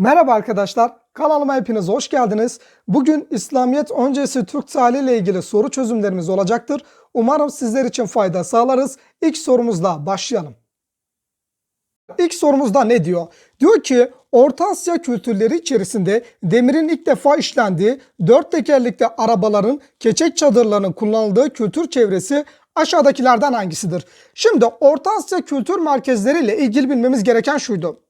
Merhaba arkadaşlar, kanalıma hepiniz hoş geldiniz. Bugün İslamiyet öncesi Türk tarihi ile ilgili soru çözümlerimiz olacaktır. Umarım sizler için fayda sağlarız. İlk sorumuzla başlayalım. İlk sorumuzda ne diyor? Diyor ki Orta Asya kültürleri içerisinde demirin ilk defa işlendiği dört tekerlekli arabaların keçek çadırlarının kullanıldığı kültür çevresi aşağıdakilerden hangisidir? Şimdi Orta Asya kültür merkezleriyle ilgili bilmemiz gereken şuydu.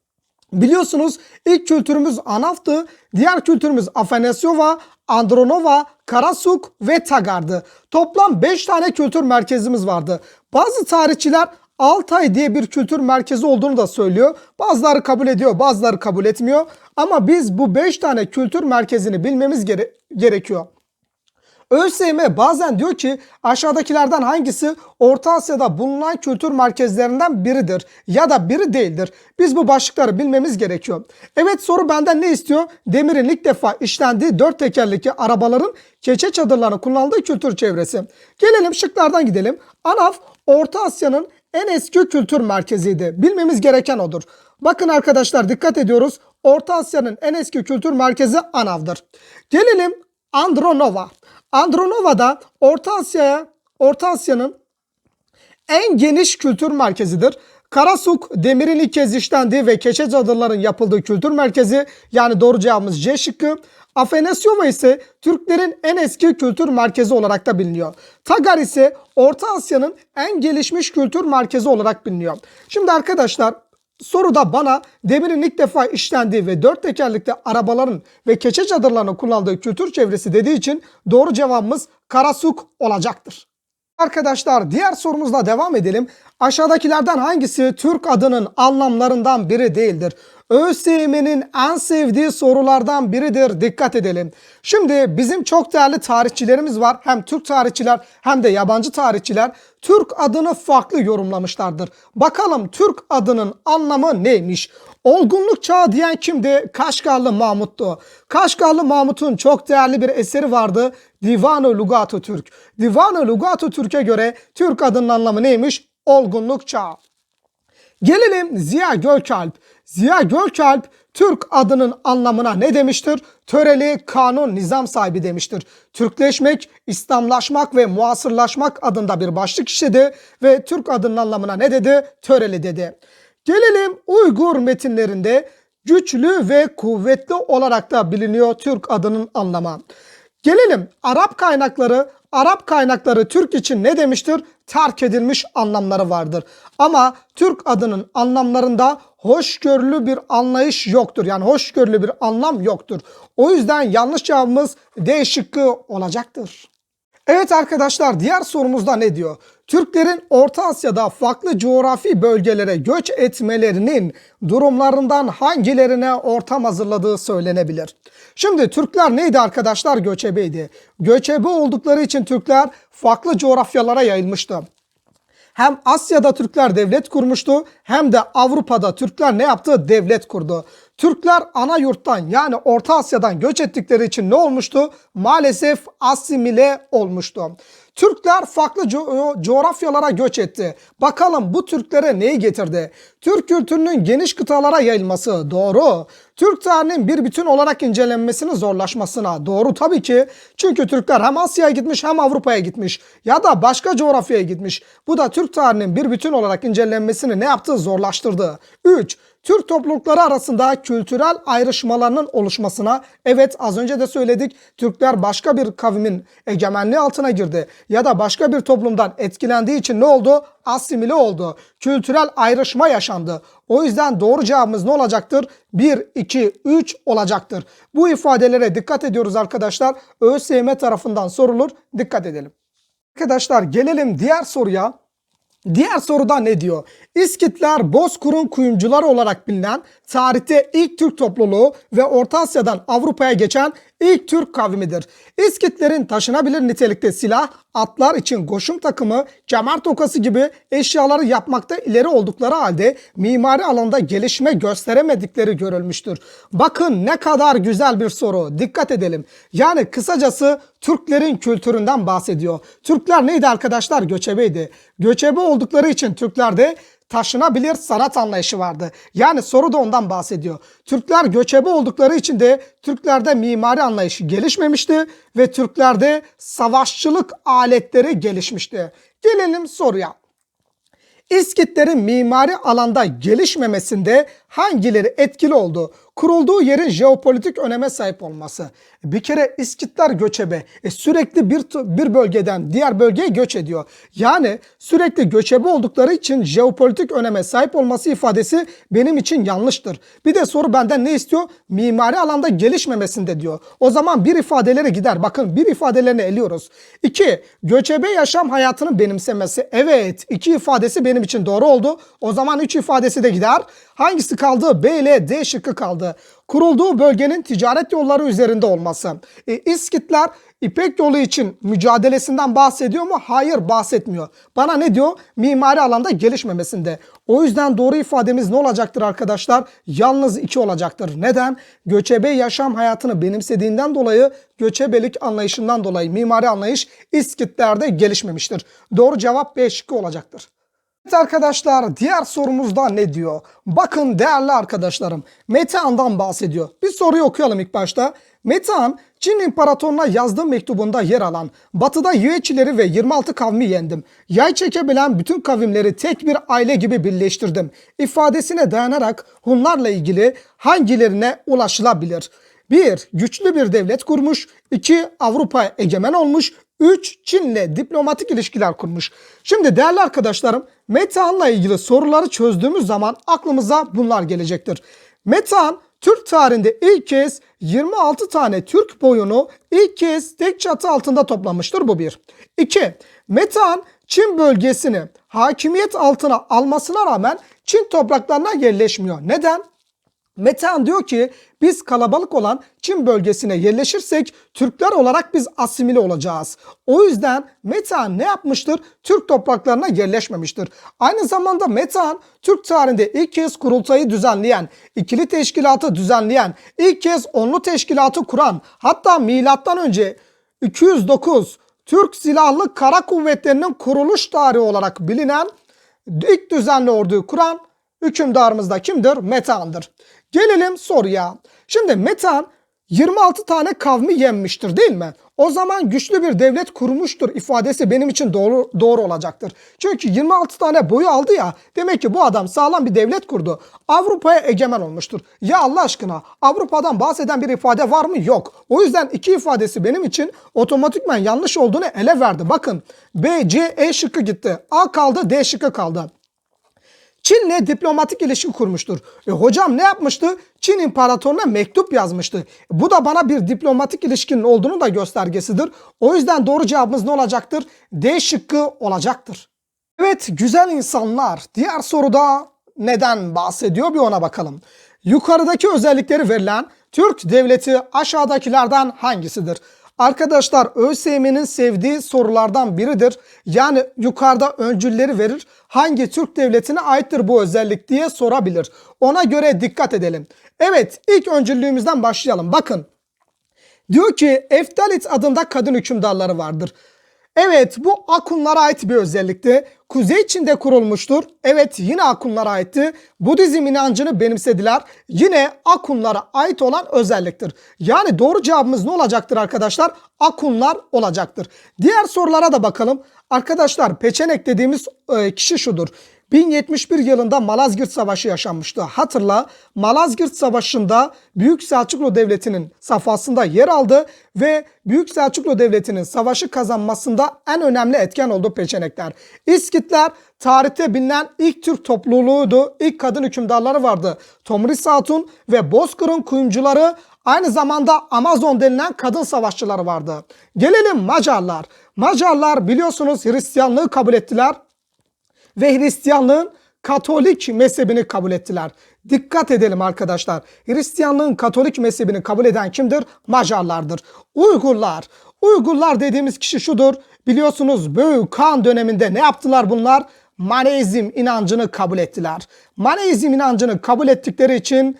Biliyorsunuz ilk kültürümüz Anaf'tı. Diğer kültürümüz Afanasyova, Andronova, Karasuk ve Tagar'dı. Toplam 5 tane kültür merkezimiz vardı. Bazı tarihçiler Altay diye bir kültür merkezi olduğunu da söylüyor. Bazıları kabul ediyor, bazıları kabul etmiyor. Ama biz bu 5 tane kültür merkezini bilmemiz gere- gerekiyor. ÖSYM bazen diyor ki aşağıdakilerden hangisi Orta Asya'da bulunan kültür merkezlerinden biridir ya da biri değildir. Biz bu başlıkları bilmemiz gerekiyor. Evet soru benden ne istiyor? Demirin ilk defa işlendiği dört tekerlekli arabaların keçe çadırlarını kullandığı kültür çevresi. Gelelim şıklardan gidelim. ANAF Orta Asya'nın en eski kültür merkeziydi. Bilmemiz gereken odur. Bakın arkadaşlar dikkat ediyoruz. Orta Asya'nın en eski kültür merkezi ANAV'dır. Gelelim Andronova. Andronova'da Orta Asya'ya Orta Asya'nın en geniş kültür merkezidir. Karasuk demirin ilk kez işlendiği ve keçe çadırların yapıldığı kültür merkezi yani doğru cevabımız C şıkkı. Afanasyova ise Türklerin en eski kültür merkezi olarak da biliniyor. Tagar ise Orta Asya'nın en gelişmiş kültür merkezi olarak biliniyor. Şimdi arkadaşlar Soruda bana demirin ilk defa işlendiği ve dört tekerlekli arabaların ve keçe çadırlarının kullandığı kültür çevresi dediği için doğru cevabımız Karasuk olacaktır. Arkadaşlar diğer sorumuzla devam edelim. Aşağıdakilerden hangisi Türk adının anlamlarından biri değildir? ÖSYM'nin en sevdiği sorulardan biridir. Dikkat edelim. Şimdi bizim çok değerli tarihçilerimiz var. Hem Türk tarihçiler hem de yabancı tarihçiler Türk adını farklı yorumlamışlardır. Bakalım Türk adının anlamı neymiş? Olgunluk çağı diyen kimdi? Kaşgarlı Mahmut'tu. Kaşgarlı Mahmut'un çok değerli bir eseri vardı. Divan-ı Lugat-ı Türk. Divan-ı Lugat-ı Türk'e göre Türk adının anlamı neymiş? Olgunluk çağı. Gelelim Ziya Gökalp. Ziya Gökalp Türk adının anlamına ne demiştir? Töreli, kanun, nizam sahibi demiştir. Türkleşmek, İslamlaşmak ve muasırlaşmak adında bir başlık işledi ve Türk adının anlamına ne dedi? Töreli dedi. Gelelim Uygur metinlerinde güçlü ve kuvvetli olarak da biliniyor Türk adının anlamı. Gelelim Arap kaynakları. Arap kaynakları Türk için ne demiştir? Terk edilmiş anlamları vardır. Ama Türk adının anlamlarında hoşgörülü bir anlayış yoktur. Yani hoşgörülü bir anlam yoktur. O yüzden yanlış cevabımız D şıkkı olacaktır. Evet arkadaşlar diğer sorumuzda ne diyor? Türklerin Orta Asya'da farklı coğrafi bölgelere göç etmelerinin durumlarından hangilerine ortam hazırladığı söylenebilir. Şimdi Türkler neydi arkadaşlar? Göçebeydi. Göçebe oldukları için Türkler farklı coğrafyalara yayılmıştı. Hem Asya'da Türkler devlet kurmuştu hem de Avrupa'da Türkler ne yaptı? Devlet kurdu. Türkler ana yurttan yani Orta Asya'dan göç ettikleri için ne olmuştu? Maalesef asimile olmuştu. Türkler farklı co- coğrafyalara göç etti. Bakalım bu Türklere neyi getirdi? Türk kültürünün geniş kıtalara yayılması doğru. Türk tarihinin bir bütün olarak incelenmesinin zorlaşmasına doğru tabii ki. Çünkü Türkler hem Asya'ya gitmiş hem Avrupa'ya gitmiş ya da başka coğrafyaya gitmiş. Bu da Türk tarihinin bir bütün olarak incelenmesini ne yaptı? Zorlaştırdı. 3. Türk toplulukları arasında kültürel ayrışmalarının oluşmasına evet az önce de söyledik Türkler başka bir kavimin egemenliği altına girdi ya da başka bir toplumdan etkilendiği için ne oldu? Asimile oldu. Kültürel ayrışma yaşandı. O yüzden doğru cevabımız ne olacaktır? 1, 2, 3 olacaktır. Bu ifadelere dikkat ediyoruz arkadaşlar. ÖSYM tarafından sorulur. Dikkat edelim. Arkadaşlar gelelim diğer soruya. Diğer soruda ne diyor? İskitler Bozkur'un kuyumcuları olarak bilinen tarihte ilk Türk topluluğu ve Orta Asya'dan Avrupa'ya geçen ilk Türk kavmidir. İskitlerin taşınabilir nitelikte silah, atlar için koşum takımı, kemer tokası gibi eşyaları yapmakta ileri oldukları halde mimari alanda gelişme gösteremedikleri görülmüştür. Bakın ne kadar güzel bir soru. Dikkat edelim. Yani kısacası Türklerin kültüründen bahsediyor. Türkler neydi arkadaşlar? Göçebeydi. Göçebe oldukları için Türklerde taşınabilir sanat anlayışı vardı. Yani soru da ondan bahsediyor. Türkler göçebe oldukları için de Türklerde mimari anlayışı gelişmemişti ve Türklerde savaşçılık aletleri gelişmişti. Gelelim soruya. İskitlerin mimari alanda gelişmemesinde hangileri etkili oldu? Kurulduğu yerin jeopolitik öneme sahip olması. Bir kere İskitler göçebe. E, sürekli bir, bir bölgeden diğer bölgeye göç ediyor. Yani sürekli göçebe oldukları için jeopolitik öneme sahip olması ifadesi benim için yanlıştır. Bir de soru benden ne istiyor? Mimari alanda gelişmemesinde diyor. O zaman bir ifadeleri gider. Bakın bir ifadelerini eliyoruz. İki, göçebe yaşam hayatını benimsemesi. Evet, iki ifadesi benim için doğru oldu. O zaman üç ifadesi de gider. Hangisi kaldı? B ile D şıkkı kaldı. Kurulduğu bölgenin ticaret yolları üzerinde olması. E, İskitler İpek yolu için mücadelesinden bahsediyor mu? Hayır bahsetmiyor. Bana ne diyor? Mimari alanda gelişmemesinde. O yüzden doğru ifademiz ne olacaktır arkadaşlar? Yalnız iki olacaktır. Neden? Göçebe yaşam hayatını benimsediğinden dolayı göçebelik anlayışından dolayı mimari anlayış İskitlerde gelişmemiştir. Doğru cevap B şıkkı olacaktır. Evet arkadaşlar diğer sorumuzda ne diyor? Bakın değerli arkadaşlarım Metehan'dan bahsediyor. Bir soruyu okuyalım ilk başta. Metehan Çin İmparatoruna yazdığı mektubunda yer alan batıda Yüeçileri ve 26 kavmi yendim. Yay çekebilen bütün kavimleri tek bir aile gibi birleştirdim. ifadesine dayanarak Hunlarla ilgili hangilerine ulaşılabilir? 1. Güçlü bir devlet kurmuş. 2. Avrupa'ya egemen olmuş. 3. Çin'le diplomatik ilişkiler kurmuş. Şimdi değerli arkadaşlarım Metehan'la ilgili soruları çözdüğümüz zaman aklımıza bunlar gelecektir. Metehan Türk tarihinde ilk kez 26 tane Türk boyunu ilk kez tek çatı altında toplamıştır bu bir. 2. Metehan Çin bölgesini hakimiyet altına almasına rağmen Çin topraklarına yerleşmiyor. Neden? Metehan diyor ki biz kalabalık olan Çin bölgesine yerleşirsek Türkler olarak biz asimile olacağız. O yüzden Metehan ne yapmıştır? Türk topraklarına yerleşmemiştir. Aynı zamanda Metehan Türk tarihinde ilk kez kurultayı düzenleyen, ikili teşkilatı düzenleyen, ilk kez onlu teşkilatı kuran, hatta milattan önce 209 Türk Silahlı Kara Kuvvetleri'nin kuruluş tarihi olarak bilinen ilk düzenli orduyu kuran hükümdarımız da kimdir? Metehan'dır. Gelelim soruya. Şimdi Metehan 26 tane kavmi yenmiştir değil mi? O zaman güçlü bir devlet kurmuştur ifadesi benim için doğru, doğru olacaktır. Çünkü 26 tane boyu aldı ya demek ki bu adam sağlam bir devlet kurdu. Avrupa'ya egemen olmuştur. Ya Allah aşkına Avrupa'dan bahseden bir ifade var mı? Yok. O yüzden iki ifadesi benim için otomatikman yanlış olduğunu ele verdi. Bakın B, C, E şıkkı gitti. A kaldı, D şıkkı kaldı. Çin'le diplomatik ilişki kurmuştur. E, hocam ne yapmıştı? Çin imparatoruna mektup yazmıştı. Bu da bana bir diplomatik ilişkinin olduğunu da göstergesidir. O yüzden doğru cevabımız ne olacaktır? D şıkkı olacaktır. Evet güzel insanlar. Diğer soruda neden bahsediyor bir ona bakalım. Yukarıdaki özellikleri verilen Türk devleti aşağıdakilerden hangisidir? Arkadaşlar ÖSYM'nin sevdiği sorulardan biridir. Yani yukarıda öncülleri verir. Hangi Türk devletine aittir bu özellik diye sorabilir. Ona göre dikkat edelim. Evet ilk öncüllüğümüzden başlayalım. Bakın diyor ki Eftalit adında kadın hükümdarları vardır. Evet bu Akunlara ait bir özellikti. Kuzey Çin'de kurulmuştur. Evet yine Akunlara aitti. Budizm inancını benimsediler. Yine Akunlara ait olan özelliktir. Yani doğru cevabımız ne olacaktır arkadaşlar? Akunlar olacaktır. Diğer sorulara da bakalım. Arkadaşlar peçenek dediğimiz e, kişi şudur. 1071 yılında Malazgirt Savaşı yaşanmıştı. Hatırla Malazgirt Savaşı'nda Büyük Selçuklu Devleti'nin safhasında yer aldı ve Büyük Selçuklu Devleti'nin savaşı kazanmasında en önemli etken oldu Peçenekler. İskitler tarihte bilinen ilk Türk topluluğuydu. İlk kadın hükümdarları vardı. Tomris Hatun ve Bozkır'ın kuyumcuları Aynı zamanda Amazon denilen kadın savaşçıları vardı. Gelelim Macarlar. Macarlar biliyorsunuz Hristiyanlığı kabul ettiler ve Hristiyanlığın Katolik mezhebini kabul ettiler. Dikkat edelim arkadaşlar. Hristiyanlığın Katolik mezhebini kabul eden kimdir? Macarlardır. Uygurlar. Uygurlar dediğimiz kişi şudur. Biliyorsunuz Büyük Kan döneminde ne yaptılar bunlar? Maneizm inancını kabul ettiler. Maneizm inancını kabul ettikleri için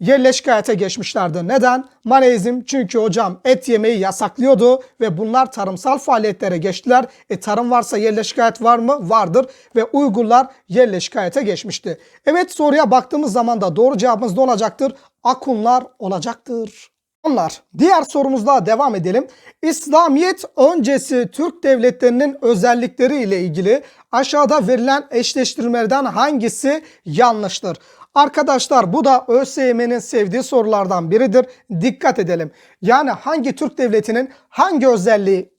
yerleşik geçmişlerdi. Neden? Maneizm çünkü hocam et yemeyi yasaklıyordu ve bunlar tarımsal faaliyetlere geçtiler. E tarım varsa yerleşik var mı? Vardır ve Uygurlar yerleşik geçmişti. Evet soruya baktığımız zaman da doğru cevabımız ne olacaktır? Akunlar olacaktır. Onlar. Diğer sorumuzla devam edelim. İslamiyet öncesi Türk devletlerinin özellikleri ile ilgili aşağıda verilen eşleştirmelerden hangisi yanlıştır? Arkadaşlar bu da ÖSYM'nin sevdiği sorulardan biridir. Dikkat edelim. Yani hangi Türk devletinin hangi özelliği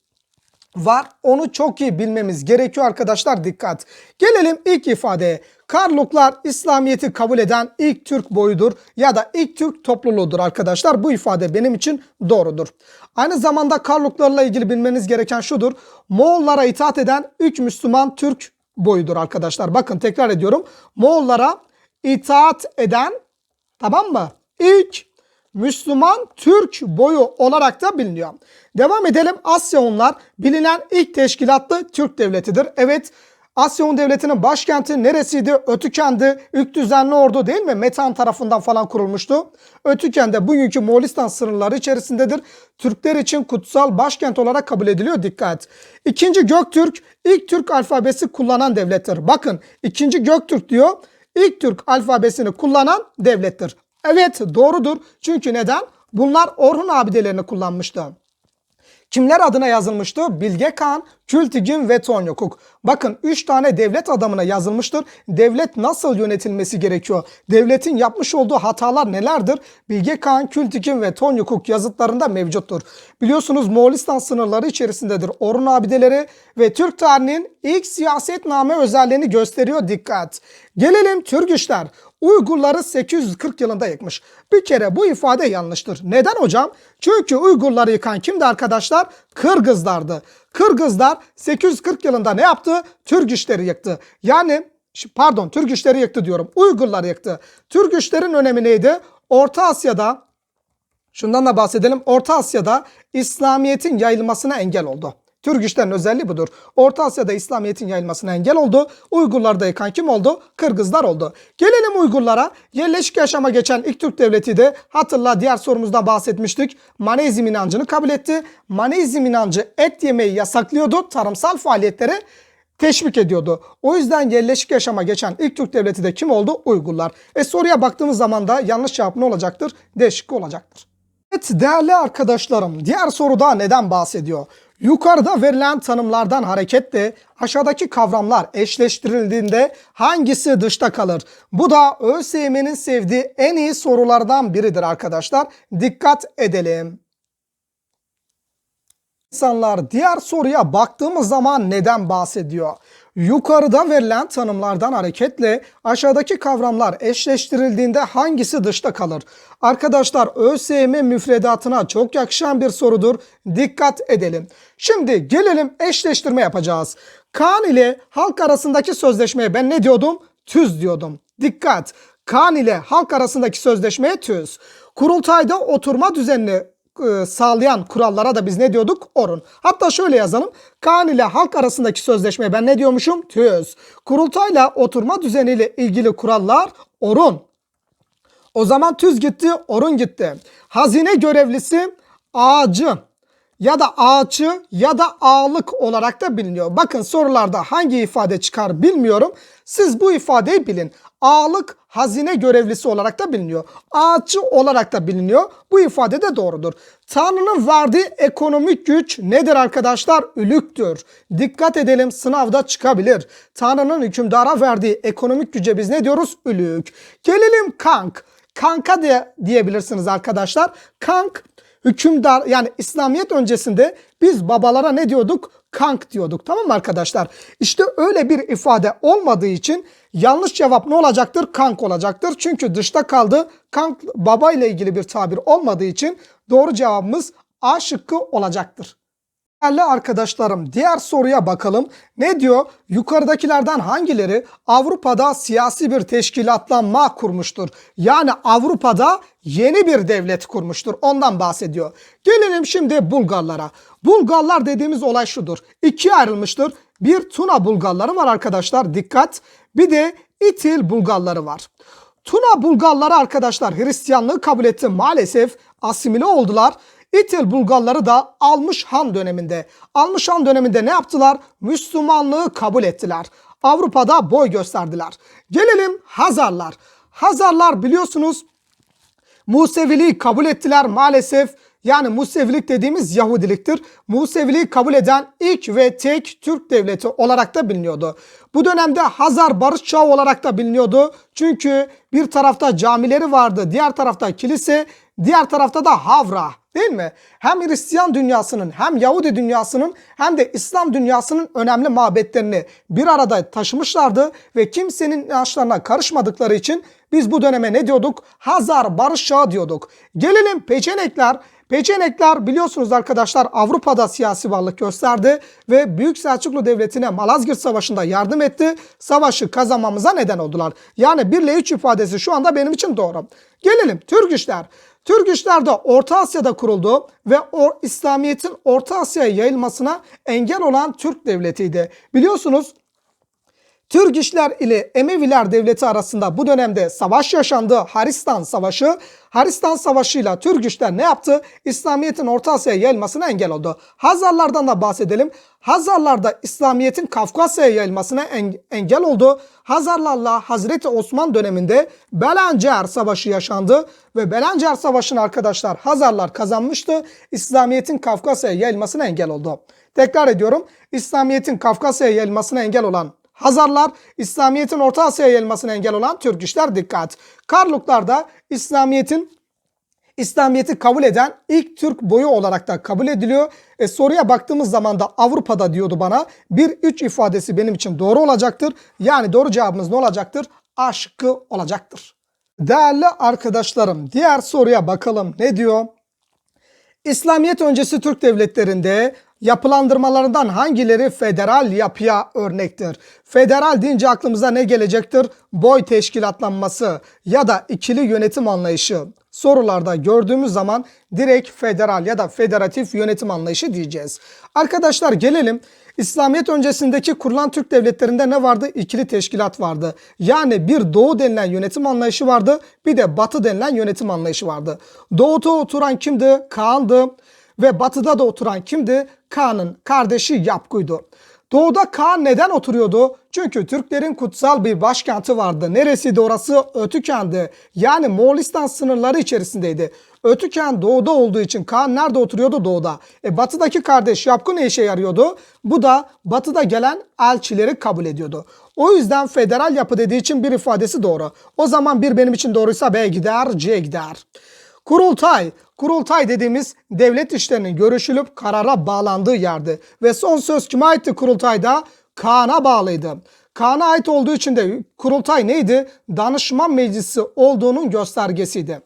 var. Onu çok iyi bilmemiz gerekiyor arkadaşlar dikkat. Gelelim ilk ifadeye. Karluklar İslamiyet'i kabul eden ilk Türk boyudur ya da ilk Türk topluluğudur arkadaşlar. Bu ifade benim için doğrudur. Aynı zamanda Karluklarla ilgili bilmeniz gereken şudur. Moğollara itaat eden ilk Müslüman Türk boyudur arkadaşlar. Bakın tekrar ediyorum. Moğollara itaat eden tamam mı? İlk Müslüman Türk boyu olarak da biliniyor. Devam edelim. Asya Hunlar bilinen ilk teşkilatlı Türk devletidir. Evet Asya Hun devletinin başkenti neresiydi? Ötüken'di. İlk düzenli ordu değil mi? Metan tarafından falan kurulmuştu. Ötüken de bugünkü Moğolistan sınırları içerisindedir. Türkler için kutsal başkent olarak kabul ediliyor. Dikkat. İkinci Göktürk ilk Türk alfabesi kullanan devlettir. Bakın ikinci Göktürk diyor. İlk Türk alfabesini kullanan devlettir. Evet doğrudur. Çünkü neden? Bunlar Orhun abidelerini kullanmıştı. Kimler adına yazılmıştı? Bilge Kağan, Kültigin ve Tonyokuk. Bakın 3 tane devlet adamına yazılmıştır. Devlet nasıl yönetilmesi gerekiyor? Devletin yapmış olduğu hatalar nelerdir? Bilge Kağan, Kültigin ve Tonyokuk yazıtlarında mevcuttur. Biliyorsunuz Moğolistan sınırları içerisindedir. Orhun abideleri ve Türk tarihinin ilk siyasetname özelliğini gösteriyor. Dikkat! Gelelim Türgüşler. Uygurları 840 yılında yıkmış. Bir kere bu ifade yanlıştır. Neden hocam? Çünkü Uygurları yıkan kimdi arkadaşlar? Kırgızlardı. Kırgızlar 840 yılında ne yaptı? Türk işleri yıktı. Yani pardon Türk işleri yıktı diyorum. Uygurlar yıktı. Türk işlerin önemi neydi? Orta Asya'da şundan da bahsedelim. Orta Asya'da İslamiyet'in yayılmasına engel oldu. Türk özelliği budur. Orta Asya'da İslamiyet'in yayılmasına engel oldu. Uygurlarda yıkan kim oldu? Kırgızlar oldu. Gelelim Uygurlara. Yerleşik yaşama geçen ilk Türk devleti de hatırla diğer sorumuzda bahsetmiştik. Maneizm inancını kabul etti. Maneizm inancı et yemeyi yasaklıyordu. Tarımsal faaliyetleri teşvik ediyordu. O yüzden yerleşik yaşama geçen ilk Türk devleti de kim oldu? Uygurlar. E soruya baktığımız zaman da yanlış cevap ne olacaktır? D şıkkı olacaktır. Evet değerli arkadaşlarım diğer soruda neden bahsediyor? Yukarıda verilen tanımlardan hareketle aşağıdaki kavramlar eşleştirildiğinde hangisi dışta kalır? Bu da ÖSYM'nin sevdiği en iyi sorulardan biridir arkadaşlar. Dikkat edelim. İnsanlar diğer soruya baktığımız zaman neden bahsediyor? Yukarıda verilen tanımlardan hareketle aşağıdaki kavramlar eşleştirildiğinde hangisi dışta kalır? Arkadaşlar ÖSYM müfredatına çok yakışan bir sorudur. Dikkat edelim. Şimdi gelelim eşleştirme yapacağız. Kaan ile halk arasındaki sözleşmeye ben ne diyordum? Tüz diyordum. Dikkat. Kaan ile halk arasındaki sözleşmeye tüz. Kurultayda oturma düzenini sağlayan kurallara da biz ne diyorduk? Orun. Hatta şöyle yazalım. Kaan ile halk arasındaki sözleşmeye ben ne diyormuşum? Tüz. Kurultayla oturma düzeniyle ilgili kurallar orun. O zaman tüz gitti, orun gitti. Hazine görevlisi ağacı ya da ağaçı ya da ağlık olarak da biliniyor. Bakın sorularda hangi ifade çıkar bilmiyorum. Siz bu ifadeyi bilin. Ağlık hazine görevlisi olarak da biliniyor. Ağaççı olarak da biliniyor. Bu ifade de doğrudur. Tanrı'nın verdiği ekonomik güç nedir arkadaşlar? Ülüktür. Dikkat edelim sınavda çıkabilir. Tanrı'nın hükümdara verdiği ekonomik güce biz ne diyoruz? Ülük. Gelelim kank. Kanka diye diyebilirsiniz arkadaşlar. Kank hükümdar yani İslamiyet öncesinde biz babalara ne diyorduk? Kank diyorduk tamam mı arkadaşlar? İşte öyle bir ifade olmadığı için yanlış cevap ne olacaktır? Kank olacaktır. Çünkü dışta kaldı. Kank baba ile ilgili bir tabir olmadığı için doğru cevabımız A şıkkı olacaktır. Değerli arkadaşlarım diğer soruya bakalım. Ne diyor? Yukarıdakilerden hangileri Avrupa'da siyasi bir teşkilatlanma kurmuştur? Yani Avrupa'da yeni bir devlet kurmuştur. Ondan bahsediyor. Gelelim şimdi Bulgarlara. Bulgarlar dediğimiz olay şudur. İkiye ayrılmıştır. Bir Tuna Bulgarları var arkadaşlar. Dikkat. Bir de İtil Bulgarları var. Tuna Bulgarları arkadaşlar Hristiyanlığı kabul etti. Maalesef asimile oldular. İtil Bulgarları da Almış Han döneminde. Almış Han döneminde ne yaptılar? Müslümanlığı kabul ettiler. Avrupa'da boy gösterdiler. Gelelim Hazarlar. Hazarlar biliyorsunuz Museviliği kabul ettiler maalesef. Yani Musevilik dediğimiz Yahudiliktir. Museviliği kabul eden ilk ve tek Türk devleti olarak da biliniyordu. Bu dönemde Hazar Barış Çağı olarak da biliniyordu. Çünkü bir tarafta camileri vardı, diğer tarafta kilise, diğar tarafta da Havra. Değil mi? Hem Hristiyan dünyasının hem Yahudi dünyasının hem de İslam dünyasının önemli mabetlerini bir arada taşımışlardı ve kimsenin inançlarına karışmadıkları için biz bu döneme ne diyorduk? Hazar Barış Çağı diyorduk. Gelelim Peçenekler. Peçenekler biliyorsunuz arkadaşlar Avrupa'da siyasi varlık gösterdi ve Büyük Selçuklu Devleti'ne Malazgirt Savaşı'nda yardım etti. Savaşı kazanmamıza neden oldular. Yani 1 ile 3 ifadesi şu anda benim için doğru. Gelelim Türk işler. Türk işler de Orta Asya'da kuruldu ve or İslamiyet'in Orta Asya'ya yayılmasına engel olan Türk devletiydi. Biliyorsunuz Türk işler ile Emeviler devleti arasında bu dönemde savaş yaşandı. Haristan Savaşı. Haristan Savaşı ile Türk işler ne yaptı? İslamiyet'in Orta Asya'ya yayılmasına engel oldu. Hazarlardan da bahsedelim. Hazarlar da İslamiyet'in Kafkasya'ya yayılmasına engel oldu. Hazarlarla Hazreti Osman döneminde Belencer Savaşı yaşandı ve Belencer Savaşı'nı arkadaşlar Hazarlar kazanmıştı. İslamiyet'in Kafkasya'ya yayılmasına engel oldu. Tekrar ediyorum. İslamiyet'in Kafkasya'ya yayılmasına engel olan Hazarlar İslamiyet'in Orta Asya'ya yayılmasına engel olan Türk işler dikkat. Karluklar da İslamiyet'in İslamiyet'i kabul eden ilk Türk boyu olarak da kabul ediliyor. E, soruya baktığımız zaman da Avrupa'da diyordu bana. 1-3 ifadesi benim için doğru olacaktır. Yani doğru cevabımız ne olacaktır? A şıkkı olacaktır. Değerli arkadaşlarım diğer soruya bakalım ne diyor? İslamiyet öncesi Türk devletlerinde yapılandırmalarından hangileri federal yapıya örnektir? Federal deyince aklımıza ne gelecektir? Boy teşkilatlanması ya da ikili yönetim anlayışı. Sorularda gördüğümüz zaman direkt federal ya da federatif yönetim anlayışı diyeceğiz. Arkadaşlar gelelim İslamiyet öncesindeki kurulan Türk devletlerinde ne vardı? İkili teşkilat vardı. Yani bir doğu denilen yönetim anlayışı vardı. Bir de batı denilen yönetim anlayışı vardı. Doğuda oturan kimdi? Kaan'dı. Ve batıda da oturan kimdi? Kaan'ın kardeşi Yapgu'ydu. Doğuda Kaan neden oturuyordu? Çünkü Türklerin kutsal bir başkenti vardı. Neresiydi orası? Ötüken'di. Yani Moğolistan sınırları içerisindeydi. Ötüken doğuda olduğu için Kaan nerede oturuyordu? Doğuda. E batıdaki kardeş Yapkı ne işe yarıyordu? Bu da batıda gelen elçileri kabul ediyordu. O yüzden federal yapı dediği için bir ifadesi doğru. O zaman bir benim için doğruysa B gider, C gider. Kurultay. Kurultay dediğimiz devlet işlerinin görüşülüp karara bağlandığı yerdi. Ve son söz kime aitti kurultayda? Kaan'a bağlıydı. Kaan'a ait olduğu için de kurultay neydi? Danışman meclisi olduğunun göstergesiydi.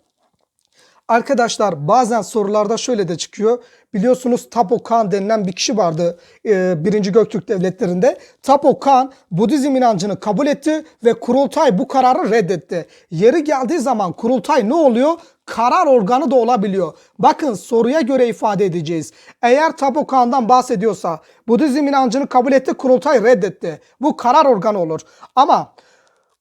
Arkadaşlar bazen sorularda şöyle de çıkıyor. Biliyorsunuz Tapo Khan denilen bir kişi vardı e, 1. Göktürk devletlerinde. Tapo Khan Budizm inancını kabul etti ve kurultay bu kararı reddetti. Yeri geldiği zaman kurultay ne oluyor? Karar organı da olabiliyor. Bakın soruya göre ifade edeceğiz. Eğer Tapo Khan'dan bahsediyorsa Budizm inancını kabul etti kurultay reddetti. Bu karar organı olur. Ama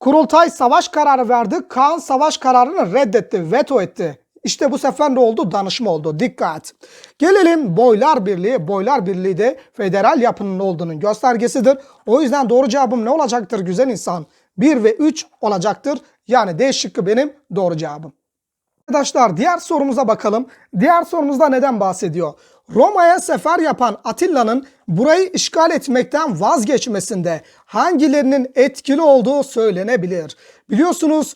kurultay savaş kararı verdi. Khan savaş kararını reddetti, veto etti. İşte bu sefer ne oldu? Danışma oldu. Dikkat. Gelelim Boylar Birliği. Boylar Birliği de federal yapının olduğunun göstergesidir. O yüzden doğru cevabım ne olacaktır güzel insan? 1 ve 3 olacaktır. Yani D şıkkı benim doğru cevabım. Arkadaşlar diğer sorumuza bakalım. Diğer sorumuzda neden bahsediyor? Roma'ya sefer yapan Atilla'nın burayı işgal etmekten vazgeçmesinde hangilerinin etkili olduğu söylenebilir. Biliyorsunuz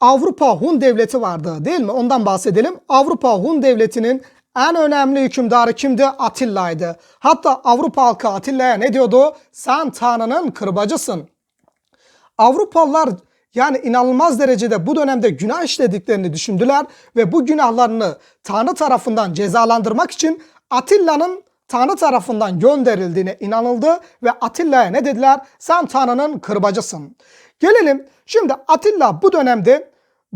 Avrupa Hun Devleti vardı değil mi? Ondan bahsedelim. Avrupa Hun Devleti'nin en önemli hükümdarı kimdi? Atilla'ydı. Hatta Avrupa halkı Atilla'ya ne diyordu? Sen Tanrı'nın kırbacısın. Avrupalılar yani inanılmaz derecede bu dönemde günah işlediklerini düşündüler ve bu günahlarını Tanrı tarafından cezalandırmak için Atilla'nın Tanrı tarafından gönderildiğine inanıldı ve Atilla'ya ne dediler? Sen Tanrı'nın kırbacısın. Gelelim şimdi Atilla bu dönemde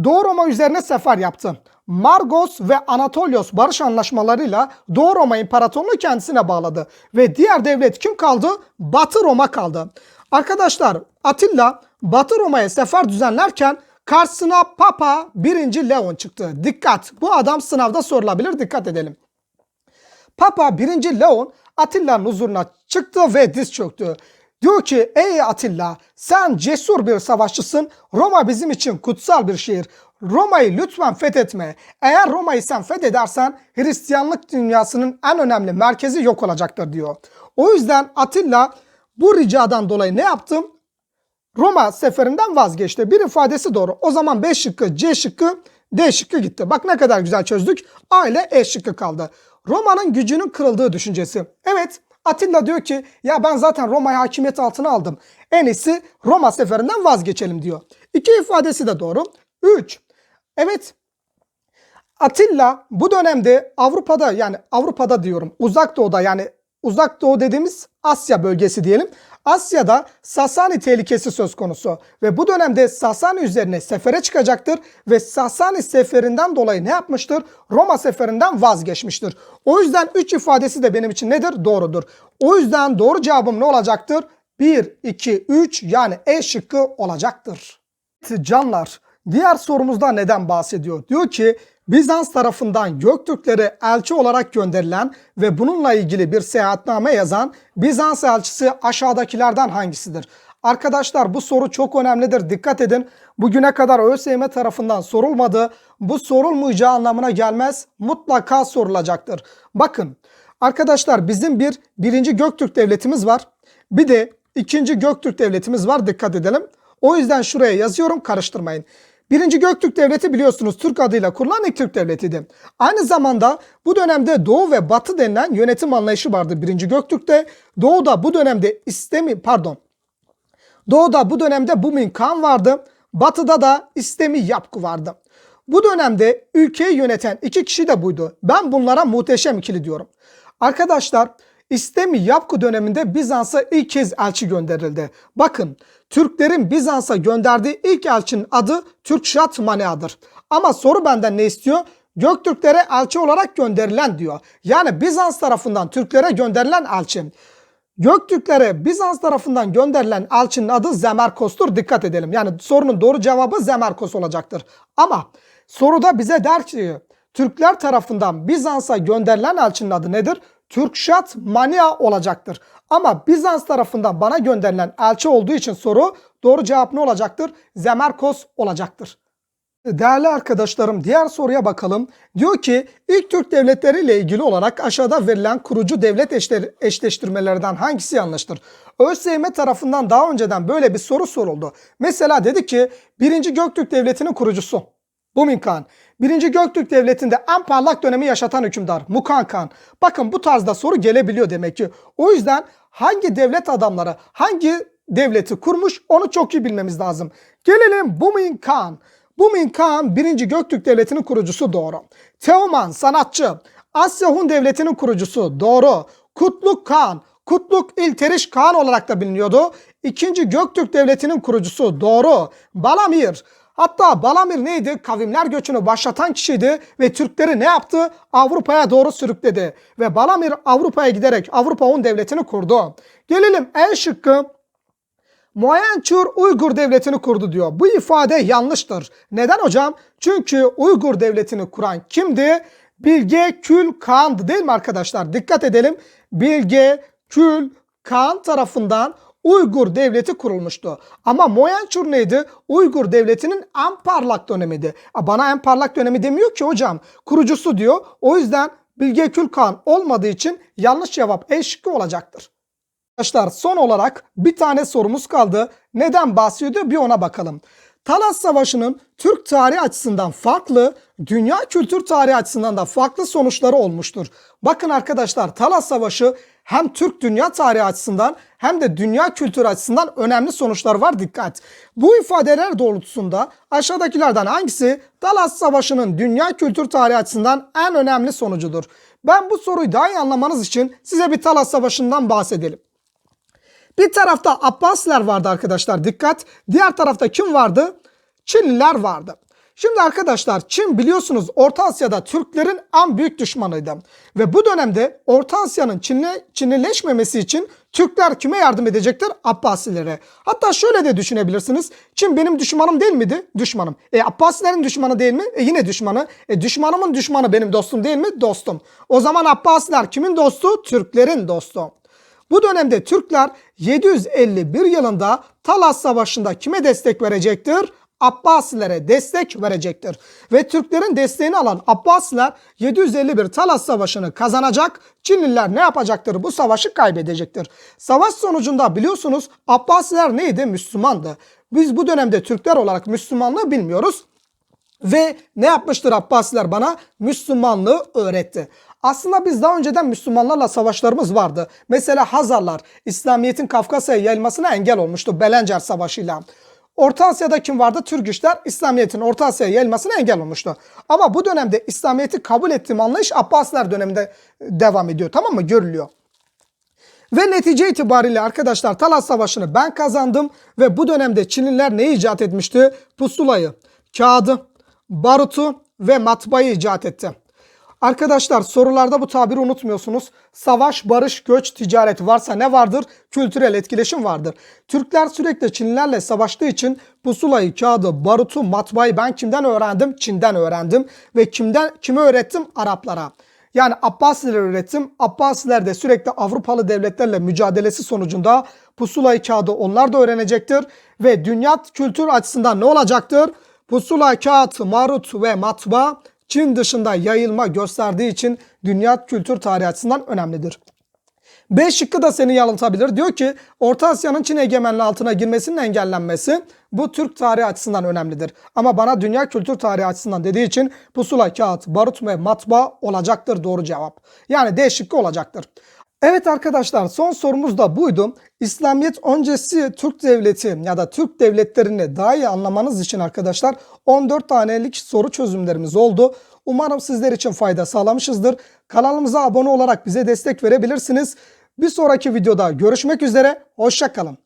Doğu Roma üzerine sefer yaptı. Margos ve Anatolios barış anlaşmalarıyla Doğu Roma İmparatorluğu kendisine bağladı. Ve diğer devlet kim kaldı? Batı Roma kaldı. Arkadaşlar Atilla Batı Roma'ya sefer düzenlerken Karşısına Papa 1. Leon çıktı. Dikkat bu adam sınavda sorulabilir dikkat edelim. Papa 1. Leon Atilla'nın huzuruna çıktı ve diz çöktü. Diyor ki ey Atilla sen cesur bir savaşçısın. Roma bizim için kutsal bir şehir. Roma'yı lütfen fethetme. Eğer Roma'yı sen fethedersen Hristiyanlık dünyasının en önemli merkezi yok olacaktır diyor. O yüzden Atilla bu ricadan dolayı ne yaptım? Roma seferinden vazgeçti. Bir ifadesi doğru. O zaman B şıkkı, C şıkkı, D şıkkı gitti. Bak ne kadar güzel çözdük. A ile E şıkkı kaldı. Roma'nın gücünün kırıldığı düşüncesi. Evet Atilla diyor ki ya ben zaten Roma'yı hakimiyet altına aldım. En iyisi Roma seferinden vazgeçelim diyor. İki ifadesi de doğru. Üç. Evet Atilla bu dönemde Avrupa'da yani Avrupa'da diyorum uzak doğuda yani uzak doğu dediğimiz Asya bölgesi diyelim. Asya'da Sasani tehlikesi söz konusu ve bu dönemde Sasani üzerine sefere çıkacaktır ve Sasani seferinden dolayı ne yapmıştır? Roma seferinden vazgeçmiştir. O yüzden 3 ifadesi de benim için nedir? Doğrudur. O yüzden doğru cevabım ne olacaktır? 1, 2, 3 yani E şıkkı olacaktır. Canlar diğer sorumuzda neden bahsediyor? Diyor ki Bizans tarafından Göktürklere elçi olarak gönderilen ve bununla ilgili bir seyahatname yazan Bizans elçisi aşağıdakilerden hangisidir? Arkadaşlar bu soru çok önemlidir. Dikkat edin. Bugüne kadar ÖSYM tarafından sorulmadı. Bu sorulmayacağı anlamına gelmez. Mutlaka sorulacaktır. Bakın arkadaşlar bizim bir birinci Göktürk devletimiz var. Bir de ikinci Göktürk devletimiz var. Dikkat edelim. O yüzden şuraya yazıyorum karıştırmayın. Birinci Göktürk Devleti biliyorsunuz Türk adıyla kurulan ilk Türk Devleti'ydi. Aynı zamanda bu dönemde Doğu ve Batı denilen yönetim anlayışı vardı birinci Göktürk'te. Doğu'da bu dönemde İstemi pardon. Doğu'da bu dönemde Bumin Khan vardı. Batı'da da İstemi Yapku vardı. Bu dönemde ülkeyi yöneten iki kişi de buydu. Ben bunlara muhteşem ikili diyorum. Arkadaşlar İstemi Yapku döneminde Bizans'a ilk kez elçi gönderildi. Bakın Türklerin Bizans'a gönderdiği ilk elçinin adı Türkşat Mania'dır. Ama soru benden ne istiyor? Göktürklere elçi olarak gönderilen diyor. Yani Bizans tarafından Türklere gönderilen elçi. Göktürklere Bizans tarafından gönderilen elçinin adı Zemerkos'tur. Dikkat edelim. Yani sorunun doğru cevabı Zemerkos olacaktır. Ama soruda bize der ki Türkler tarafından Bizans'a gönderilen elçinin adı nedir? Türkşat Mania olacaktır. Ama Bizans tarafından bana gönderilen elçi olduğu için soru doğru cevap ne olacaktır? Zemerkos olacaktır. Değerli arkadaşlarım diğer soruya bakalım. Diyor ki ilk Türk devletleri ile ilgili olarak aşağıda verilen kurucu devlet eşleştirmelerden hangisi yanlıştır? ÖSYM tarafından daha önceden böyle bir soru soruldu. Mesela dedi ki 1. Göktürk Devleti'nin kurucusu Bumin Khan. Birinci Göktürk Devleti'nde en parlak dönemi yaşatan hükümdar Mukan Khan. Bakın bu tarzda soru gelebiliyor demek ki. O yüzden hangi devlet adamları hangi devleti kurmuş onu çok iyi bilmemiz lazım. Gelelim Bumin Khan. Bumin Khan 1. Göktürk Devleti'nin kurucusu doğru. Teoman sanatçı. Asya Hun Devleti'nin kurucusu doğru. Kutluk Khan. Kutluk İlteriş Khan olarak da biliniyordu. 2. Göktürk Devleti'nin kurucusu doğru. Balamir. Hatta Balamir neydi? Kavimler göçünü başlatan kişiydi ve Türkleri ne yaptı? Avrupa'ya doğru sürükledi. Ve Balamir Avrupa'ya giderek Avrupa Hun Devleti'ni kurdu. Gelelim en şıkkı Moyençur Uygur Devleti'ni kurdu diyor. Bu ifade yanlıştır. Neden hocam? Çünkü Uygur Devleti'ni kuran kimdi? Bilge Kül Kağan'dı değil mi arkadaşlar? Dikkat edelim. Bilge Kül Kağan tarafından Uygur devleti kurulmuştu. Ama Moyençur neydi? Uygur devletinin en parlak dönemiydi. Bana en parlak dönemi demiyor ki hocam. Kurucusu diyor. O yüzden Bilge Kül-Kağan olmadığı için yanlış cevap E şıkkı olacaktır. Arkadaşlar son olarak bir tane sorumuz kaldı. Neden bahsediyor bir ona bakalım. Talas Savaşı'nın Türk tarihi açısından farklı, dünya kültür tarihi açısından da farklı sonuçları olmuştur. Bakın arkadaşlar Talas Savaşı hem Türk dünya tarihi açısından hem de dünya kültürü açısından önemli sonuçlar var dikkat. Bu ifadeler doğrultusunda aşağıdakilerden hangisi Talas Savaşı'nın dünya kültür tarihi açısından en önemli sonucudur? Ben bu soruyu daha iyi anlamanız için size bir Talas Savaşı'ndan bahsedelim. Bir tarafta Abbasiler vardı arkadaşlar dikkat. Diğer tarafta kim vardı? Çinliler vardı. Şimdi arkadaşlar Çin biliyorsunuz Orta Asya'da Türklerin en büyük düşmanıydı. Ve bu dönemde Orta Asya'nın Çinle, Çinileşmemesi için Türkler kime yardım edecektir? Abbasilere. Hatta şöyle de düşünebilirsiniz. Çin benim düşmanım değil miydi? Düşmanım. E Abbasilerin düşmanı değil mi? E yine düşmanı. E düşmanımın düşmanı benim dostum değil mi? Dostum. O zaman Abbasiler kimin dostu? Türklerin dostu. Bu dönemde Türkler 751 yılında Talas Savaşı'nda kime destek verecektir? Abbasilere destek verecektir. Ve Türklerin desteğini alan Abbasiler 751 Talas Savaşı'nı kazanacak. Çinliler ne yapacaktır? Bu savaşı kaybedecektir. Savaş sonucunda biliyorsunuz Abbasiler neydi? Müslümandı. Biz bu dönemde Türkler olarak Müslümanlığı bilmiyoruz. Ve ne yapmıştır Abbasiler bana? Müslümanlığı öğretti. Aslında biz daha önceden Müslümanlarla savaşlarımız vardı. Mesela Hazarlar İslamiyet'in Kafkasya'ya yayılmasına engel olmuştu Belencer Savaşı'yla. Orta Asya'da kim vardı? Türgüçler İslamiyet'in Orta Asya'ya yayılmasına engel olmuştu. Ama bu dönemde İslamiyet'i kabul ettiğim anlayış Abbasiler döneminde devam ediyor. Tamam mı? Görülüyor. Ve netice itibariyle arkadaşlar Talas Savaşı'nı ben kazandım ve bu dönemde Çinliler neyi icat etmişti? Pusulayı, kağıdı, barutu ve matbaayı icat etti. Arkadaşlar sorularda bu tabiri unutmuyorsunuz. Savaş, barış, göç, ticaret varsa ne vardır? Kültürel etkileşim vardır. Türkler sürekli Çinlilerle savaştığı için pusulayı, kağıdı, barutu, matbaayı ben kimden öğrendim? Çin'den öğrendim. Ve kimden kime öğrettim? Araplara. Yani Abbasiler öğrettim. Abbasiler de sürekli Avrupalı devletlerle mücadelesi sonucunda pusulayı kağıdı onlar da öğrenecektir. Ve dünya kültür açısından ne olacaktır? Pusula, kağıt, marut ve matbaa Çin dışında yayılma gösterdiği için dünya kültür tarihi açısından önemlidir. B şıkkı da seni yanıltabilir. Diyor ki Orta Asya'nın Çin egemenliği altına girmesinin engellenmesi bu Türk tarihi açısından önemlidir. Ama bana dünya kültür tarihi açısından dediği için pusula, kağıt, barut ve matbaa olacaktır doğru cevap. Yani D şıkkı olacaktır. Evet arkadaşlar son sorumuz da buydu. İslamiyet öncesi Türk devleti ya da Türk devletlerini daha iyi anlamanız için arkadaşlar 14 tanelik soru çözümlerimiz oldu. Umarım sizler için fayda sağlamışızdır. Kanalımıza abone olarak bize destek verebilirsiniz. Bir sonraki videoda görüşmek üzere. Hoşçakalın.